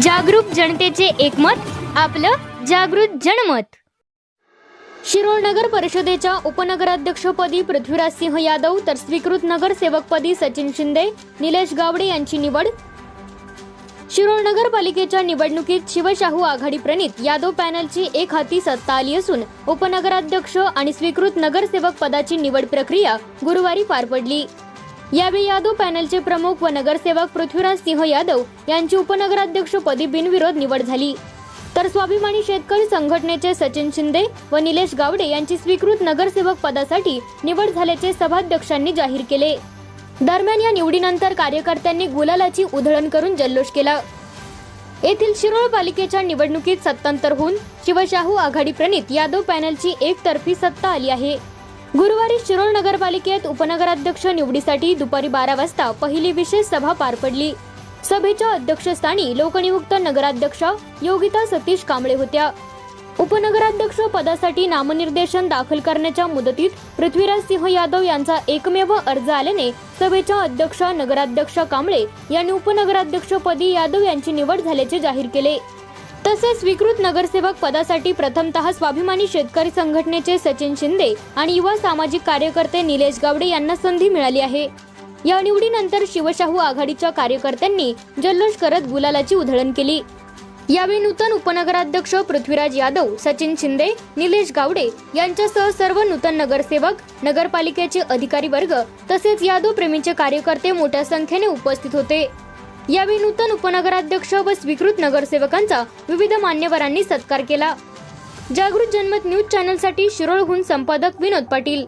जागरूक जनतेचे एकमत आपलं जागृत जनमत. शिरोळ नगर परिषदेच्या उपनगराध्यक्षपदी पृथ्वीराज सिंह यादव तर स्वीकृत नगरसेवकपदी सचिन शिंदे निलेश गावडे यांची निवड. शिरोळ नगरपालिकेच्या निवडणुकीत शिवशाहू आघाडी प्रणित यादव पॅनलची एक हाती सत्ता आली असून उपनगराध्यक्ष आणि स्वीकृत नगरसेवक पदाची निवड प्रक्रिया गुरुवारी पार पडली. यावेळी यादव पॅनलचे प्रमुख व नगरसेवक पृथ्वीराज सिंह यादव यांची उपनगराध्यक्षपदी बिनविरोध निवड झाली. तर स्वाभिमानी शेतकरी संघटनेचे सचिन शिंदे व निलेश गावडे यांची स्वीकृत नगरसेवक पदासाठी निवड झाल्याचे सभाध्यक्षांनी जाहीर केले. दरम्यान या निवडीनंतर कार्यकर्त्यांनी गुलालाची उधळण करून जल्लोष केला. येथील शिरोळ पालिकेच्या निवडणुकीत सत्तांतर होऊन शिवशाहू आघाडी प्रणित यादव पॅनलची एकतर्फी सत्ता आली आहे. गुरुवारी शिरोळ नगरपालिकेत उपनगराध्यक्ष निवडीसाठी दुपारी बारा वाजता पहिली विशेष सभा पार पडली. सभेच्या अध्यक्षस्थानी लोकनियुक्त नगराध्यक्ष योगिता सतीश कांबळे होत्या. उपनगराध्यक्ष पदासाठी नामनिर्देशन दाखल करण्याच्या मुदतीत पृथ्वीराज सिंह यादव यांचा एकमेव अर्ज आल्याने सभेच्या अध्यक्ष नगराध्यक्ष कांबळे यांनी उपनगराध्यक्षपदी यादव यांची निवड झाल्याचे जाहीर केले. तसेच स्वीकृत नगरसेवक पदासाठी प्रथमतः स्वाभिमानी शेतकरी संघटनेचे सचिन शिंदे आणि युवा सामाजिक कार्यकर्ते निलेश गावडे यांना संधी मिळाली आहे. या निवडीनंतर शिवशाहू आघाडीच्या कार्यकर्त्यांनी जल्लोष करत गुलालाची उधळण केली. यावेळी नूतन उपनगराध्यक्ष पृथ्वीराज यादव सचिन शिंदे निलेश गावडे यांच्यासह सर्व नूतन नगरसेवक नगरपालिकेचे अधिकारी वर्ग तसेच यादव प्रेमीचे कार्यकर्ते मोठ्या संख्येने उपस्थित होते. यावेळी नूतन उपनगराध्यक्ष व स्वीकृत नगरसेवकांचा विविध मान्यवरांनी सत्कार केला. जागृत जनमत न्यूज चॅनलसाठी शिरोळहून संपादक विनोद पाटील.